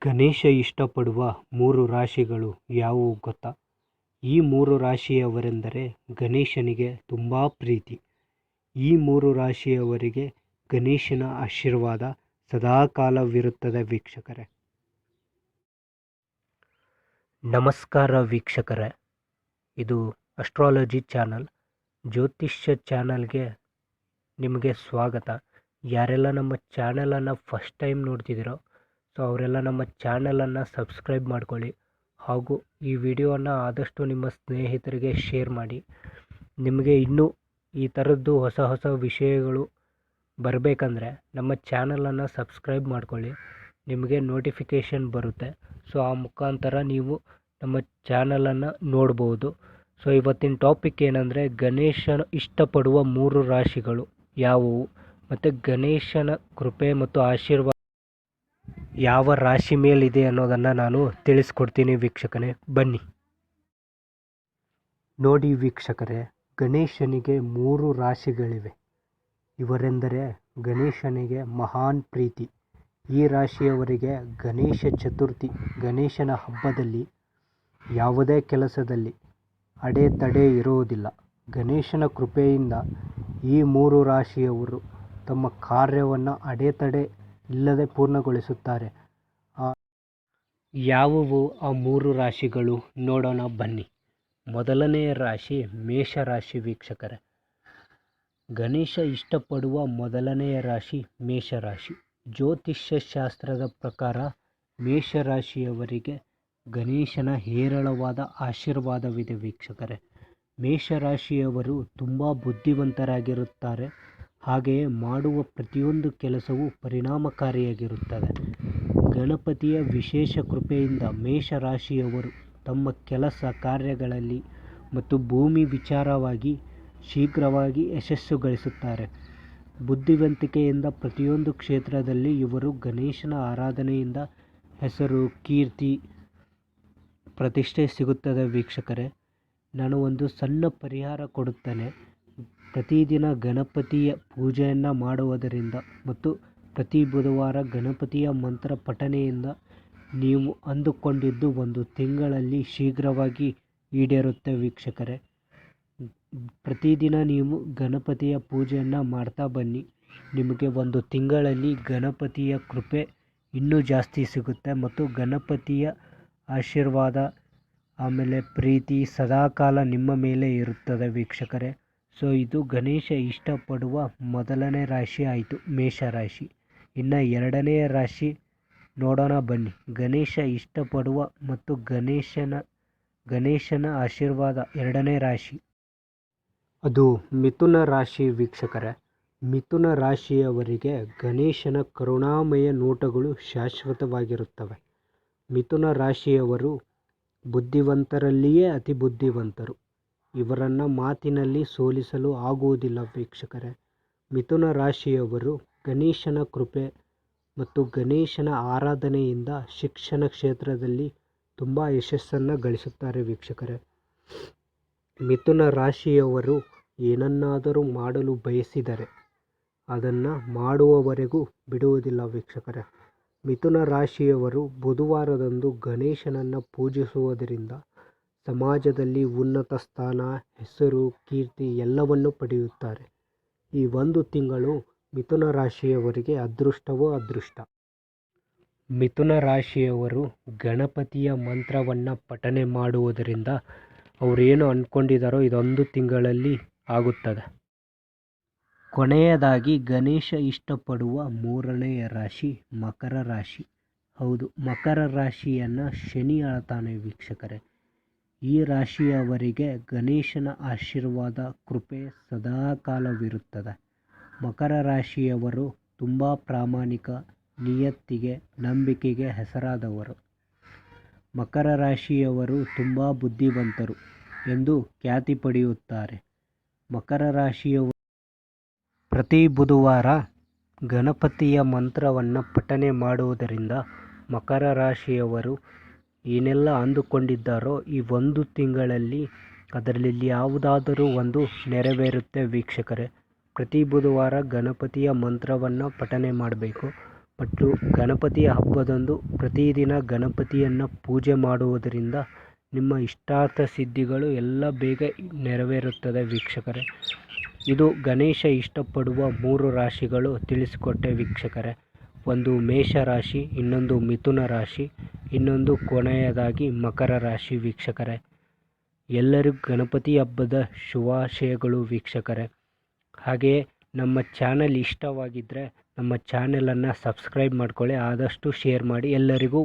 ಗಣೇಶ ಇಷ್ಟಪಡುವ ಮೂರು ರಾಶಿಗಳು ಯಾವುವು ಗೊತ್ತಾ? ಈ ಮೂರು ರಾಶಿಯವರೆಂದರೆ ಗಣೇಶನಿಗೆ ತುಂಬ ಪ್ರೀತಿ. ಈ ಮೂರು ರಾಶಿಯವರಿಗೆ ಗಣೇಶನ ಆಶೀರ್ವಾದ ಸದಾಕಾಲವಿರುತ್ತದೆ ವೀಕ್ಷಕರೇ. ನಮಸ್ಕಾರ ವೀಕ್ಷಕರೇ. ಇದು ಅಸ್ಟ್ರಾಲಜಿ ಚಾನಲ್ ಜ್ಯೋತಿಷ್ಯ ಚಾನಲ್ಗೆ ನಿಮಗೆ ಸ್ವಾಗತ. ಯಾರೆಲ್ಲ ನಮ್ಮ ಚಾನಲನ್ನು ಫಸ್ಟ್ ಟೈಮ್ ನೋಡ್ತಿದ್ದೀರೋ ಸೊ ಅವರೆಲ್ಲ ನಮ್ಮ ಚಾನಲನ್ನು ಸಬ್ಸ್ಕ್ರೈಬ್ ಮಾಡ್ಕೊಳ್ಳಿ ಹಾಗೂ ಈ ವಿಡಿಯೋವನ್ನು ಆದಷ್ಟು ನಿಮ್ಮ ಸ್ನೇಹಿತರಿಗೆ ಶೇರ್ ಮಾಡಿ. ನಿಮಗೆ ಇನ್ನೂ ಈ ಥರದ್ದು ಹೊಸ ಹೊಸ ವಿಷಯಗಳು ಬರಬೇಕಂದ್ರೆ ನಮ್ಮ ಚಾನಲನ್ನು ಸಬ್ಸ್ಕ್ರೈಬ್ ಮಾಡ್ಕೊಳ್ಳಿ. ನಿಮಗೆ ನೋಟಿಫಿಕೇಷನ್ ಬರುತ್ತೆ. ಸೊ ಆ ಮುಖಾಂತರ ನೀವು ನಮ್ಮ ಚಾನಲನ್ನು ನೋಡ್ಬೋದು. ಸೊ ಇವತ್ತಿನ ಟಾಪಿಕ್ ಏನಂದರೆ ಗಣೇಶನ ಇಷ್ಟಪಡುವ ಮೂರು ರಾಶಿಗಳು ಯಾವುವು? ಮತ್ತು ಗಣೇಶನ ಕೃಪೆ ಮತ್ತು ಆಶೀರ್ವಾದ ಯಾವ ರಾಶಿ ಮೇಲಿದೆ ಅನ್ನೋದನ್ನು ನಾನು ತಿಳಿಸ್ಕೊಡ್ತೀನಿ ವೀಕ್ಷಕನೇ. ಬನ್ನಿ. ನೋಡಿ ವೀಕ್ಷಕರೇ, ಗಣೇಶನಿಗೆ ಮೂರು ರಾಶಿಗಳಿವೆ. ಇವರೆಂದರೆ ಗಣೇಶನಿಗೆ ಮಹಾನ್ ಪ್ರೀತಿ, ಈ ರಾಶಿಯವರಿಗೆ ಗಣೇಶ ಚತುರ್ಥಿ, ಗಣೇಶನ ಹಬ್ಬದಲ್ಲಿ, ಯಾವುದೇ ಕೆಲಸದಲ್ಲಿ ಅಡೆತಡೆ ಇರುವುದಿಲ್ಲ. ಗಣೇಶನ ಕೃಪೆಯಿಂದ ಈ ಮೂರು ರಾಶಿಯವರು ತಮ್ಮ ಕಾರ್ಯವನ್ನು ಅಡೆತಡೆ ಇಲ್ಲದೆ ಪೂರ್ಣಗೊಳಿಸುತ್ತಾರೆ. ಯಾವುವು ಆ ಮೂರು ರಾಶಿಗಳು? ನೋಡೋಣ, ಬನ್ನಿ. ಮೊದಲನೆಯ ರಾಶಿ ಮೇಷರಾಶಿ ವೀಕ್ಷಕರೇ. ಗಣೇಶ ಇಷ್ಟಪಡುವ ಮೊದಲನೆಯ ರಾಶಿ ಮೇಷರಾಶಿ. ಜ್ಯೋತಿಷ್ಯ ಶಾಸ್ತ್ರದ ಪ್ರಕಾರ ಮೇಷರಾಶಿಯವರಿಗೆ ಗಣೇಶನ ಹೇರಳವಾದ ಆಶೀರ್ವಾದವಿದೆ ವೀಕ್ಷಕರೇ. ಮೇಷರಾಶಿಯವರು ತುಂಬ ಬುದ್ಧಿವಂತರಾಗಿರುತ್ತಾರೆ. ಹಾಗೆಯೇ ಮಾಡುವ ಪ್ರತಿಯೊಂದು ಕೆಲಸವೂ ಪರಿಣಾಮಕಾರಿಯಾಗಿರುತ್ತದೆ. ಗಣಪತಿಯ ವಿಶೇಷ ಕೃಪೆಯಿಂದ ಮೇಷ ರಾಶಿಯವರು ತಮ್ಮ ಕೆಲಸ ಕಾರ್ಯಗಳಲ್ಲಿ ಮತ್ತು ಭೂಮಿ ವಿಚಾರವಾಗಿ ಶೀಘ್ರವಾಗಿ ಯಶಸ್ಸು ಗಳಿಸುತ್ತಾರೆ ಬುದ್ಧಿವಂತಿಕೆಯಿಂದ ಪ್ರತಿಯೊಂದು ಕ್ಷೇತ್ರದಲ್ಲಿ ಇವರು ಗಣೇಶನ ಆರಾಧನೆಯಿಂದ ಹೆಸರು, ಕೀರ್ತಿ, ಪ್ರತಿಷ್ಠೆ ಸಿಗುತ್ತದೆ ವೀಕ್ಷಕರೇ. ನಾನು ಒಂದು ಸಣ್ಣ ಪರಿಹಾರ ಕೊಡುತ್ತೇನೆ. ಪ್ರತಿದಿನ ಗಣಪತಿಯ ಪೂಜೆಯನ್ನು ಮಾಡುವುದರಿಂದ ಮತ್ತು ಪ್ರತಿ ಬುಧವಾರ ಗಣಪತಿಯ ಮಂತ್ರ ಪಠನೆಯಿಂದ ನೀವು ಅಂದುಕೊಂಡಿದ್ದು ಒಂದು ತಿಂಗಳಲ್ಲಿ ಶೀಘ್ರವಾಗಿ ಈಡೇರುತ್ತೆ ವೀಕ್ಷಕರೇ. ಪ್ರತಿದಿನ ನೀವು ಗಣಪತಿಯ ಪೂಜೆಯನ್ನು ಮಾಡ್ತಾ ಬನ್ನಿ. ನಿಮಗೆ ಒಂದು ತಿಂಗಳಲ್ಲಿ ಗಣಪತಿಯ ಕೃಪೆ ಇನ್ನೂ ಜಾಸ್ತಿ ಸಿಗುತ್ತೆ ಮತ್ತು ಗಣಪತಿಯ ಆಶೀರ್ವಾದ, ಆಮೇಲೆ ಪ್ರೀತಿ ಸದಾಕಾಲ ನಿಮ್ಮ ಮೇಲೆ ಇರುತ್ತದೆ ವೀಕ್ಷಕರೇ. ಸೊ ಇದು ಗಣೇಶ ಇಷ್ಟಪಡುವ ಮೊದಲನೇ ರಾಶಿ ಆಯಿತು ಮೇಷರಾಶಿ ಇನ್ನು ಎರಡನೆಯ ರಾಶಿ ನೋಡೋಣ ಬನ್ನಿ. ಗಣೇಶ ಇಷ್ಟಪಡುವ ಮತ್ತು ಗಣೇಶನ ಗಣೇಶನ ಆಶೀರ್ವಾದ ಎರಡನೇ ರಾಶಿ. ಅದು ಮಿಥುನ ರಾಶಿ ವೀಕ್ಷಕರೇ. ಮಿಥುನ ರಾಶಿಯವರಿಗೆ ಗಣೇಶನ ಕರುಣಾಮಯ ನೋಟಗಳು ಶಾಶ್ವತವಾಗಿರುತ್ತವೆ. ಮಿಥುನ ರಾಶಿಯವರು ಬುದ್ಧಿವಂತರಲ್ಲಿಯೇ ಅತಿ ಬುದ್ಧಿವಂತರು. ಇವರನ್ನು ಮಾತಿನಲ್ಲಿ ಸೋಲಿಸಲು ಆಗುವುದಿಲ್ಲ ವೀಕ್ಷಕರೇ. ಮಿಥುನ ರಾಶಿಯವರು ಗಣೇಶನ ಕೃಪೆ ಮತ್ತು ಗಣೇಶನ ಆರಾಧನೆಯಿಂದ ಶಿಕ್ಷಣ ಕ್ಷೇತ್ರದಲ್ಲಿ ತುಂಬ ಯಶಸ್ಸನ್ನು ಗಳಿಸುತ್ತಾರೆ ವೀಕ್ಷಕರೇ. ಮಿಥುನ ರಾಶಿಯವರು ಏನನ್ನಾದರೂ ಮಾಡಲು ಬಯಸಿದರೆ ಅದನ್ನು ಮಾಡುವವರೆಗೂ ಬಿಡುವುದಿಲ್ಲ ವೀಕ್ಷಕರೇ. ಮಿಥುನ ರಾಶಿಯವರು ಬುಧವಾರದಂದು ಗಣೇಶನನ್ನು ಪೂಜಿಸುವುದರಿಂದ ಸಮಾಜದಲ್ಲಿ ಉನ್ನತ ಸ್ಥಾನ, ಹೆಸರು, ಕೀರ್ತಿ ಎಲ್ಲವನ್ನು ಪಡೆಯುತ್ತಾರೆ. ಈ ಒಂದು ತಿಂಗಳು ಮಿಥುನ ರಾಶಿಯವರಿಗೆ ಅದೃಷ್ಟವೋ ಅದೃಷ್ಟ? ಮಿಥುನ ರಾಶಿಯವರು ಗಣಪತಿಯ ಮಂತ್ರವನ್ನು ಪಠನೆ ಮಾಡುವುದರಿಂದ ಅವರೇನು ಅಂದ್ಕೊಂಡಿದ್ದಾರೋ ಇದೊಂದು ತಿಂಗಳಲ್ಲಿ ಆಗುತ್ತದೆ. ಕೊನೆಯದಾಗಿ ಗಣೇಶ ಇಷ್ಟಪಡುವ ಮೂರನೆಯ ರಾಶಿ ಮಕರ ರಾಶಿ. ಹೌದು, ಮಕರ ರಾಶಿಯನ್ನು ಶನಿ ಆಳ್ತಾನೆ ವೀಕ್ಷಕರೇ. ಈ ರಾಶಿಯವರಿಗೆ ಗಣೇಶನ ಆಶೀರ್ವಾದ ಕೃಪೆ ಸದಾಕಾಲವಿರುತ್ತದೆ. ಮಕರ ರಾಶಿಯವರು ತುಂಬ ಪ್ರಾಮಾಣಿಕ, ನಿಯತ್ತಿಗೆ, ನಂಬಿಕೆಗೆ ಹೆಸರಾದವರು. ಮಕರ ರಾಶಿಯವರು ತುಂಬ ಬುದ್ಧಿವಂತರು ಎಂದು ಖ್ಯಾತಿ ಪಡೆಯುತ್ತಾರೆ. ಮಕರ ರಾಶಿಯವರು ಪ್ರತಿ ಬುಧವಾರ ಗಣಪತಿಯ ಮಂತ್ರವನ್ನು ಪಠನೆ ಮಾಡುವುದರಿಂದ ಮಕರ ರಾಶಿಯವರು ಏನೆಲ್ಲ ಅಂದುಕೊಂಡಿದ್ದಾರೋ ಈ ಒಂದು ತಿಂಗಳಲ್ಲಿ ಅದರಲ್ಲಿ ಯಾವುದಾದರೂ ಒಂದು ನೆರವೇರುತ್ತೆ ವೀಕ್ಷಕರೇ. ಪ್ರತಿ ಬುಧವಾರ ಗಣಪತಿಯ ಮಂತ್ರವನ್ನು ಪಠನೆ ಮಾಡಬೇಕು. ಮತ್ತು ಗಣಪತಿಯ ಹಬ್ಬದಂದು ಪ್ರತಿದಿನ ಗಣಪತಿಯನ್ನು ಪೂಜೆ ಮಾಡುವುದರಿಂದ ನಿಮ್ಮ ಇಷ್ಟಾರ್ಥ ಸಿದ್ಧಿಗಳು ಎಲ್ಲ ಬೇಗ ನೆರವೇರುತ್ತದೆ ವೀಕ್ಷಕರೇ. ಇದು ಗಣೇಶ ಇಷ್ಟಪಡುವ ಮೂರು ರಾಶಿಗಳು ತಿಳಿಸಿಕೊಟ್ಟೆ ವೀಕ್ಷಕರೇ. ಒಂದು ಮೇಷ ರಾಶಿ, ಇನ್ನೊಂದು ಮಿಥುನ ರಾಶಿ. ಇನ್ನೊಂದು ಕೊನೆಯದಾಗಿ ಮಕರ ರಾಶಿ ವೀಕ್ಷಕರೇ. ಎಲ್ಲರಿಗೂ ಗಣಪತಿ ಹಬ್ಬದ ಶುಭಾಶಯಗಳು ವೀಕ್ಷಕರೇ. ಹಾಗೆಯೇ ನಮ್ಮ ಚಾನಲ್ ಇಷ್ಟವಾಗಿದ್ದರೆ ನಮ್ಮ ಚಾನಲನ್ನು ಸಬ್ಸ್ಕ್ರೈಬ್ ಮಾಡ್ಕೊಳ್ಳಿ, ಆದಷ್ಟು ಶೇರ್ ಮಾಡಿ ಎಲ್ಲರಿಗೂ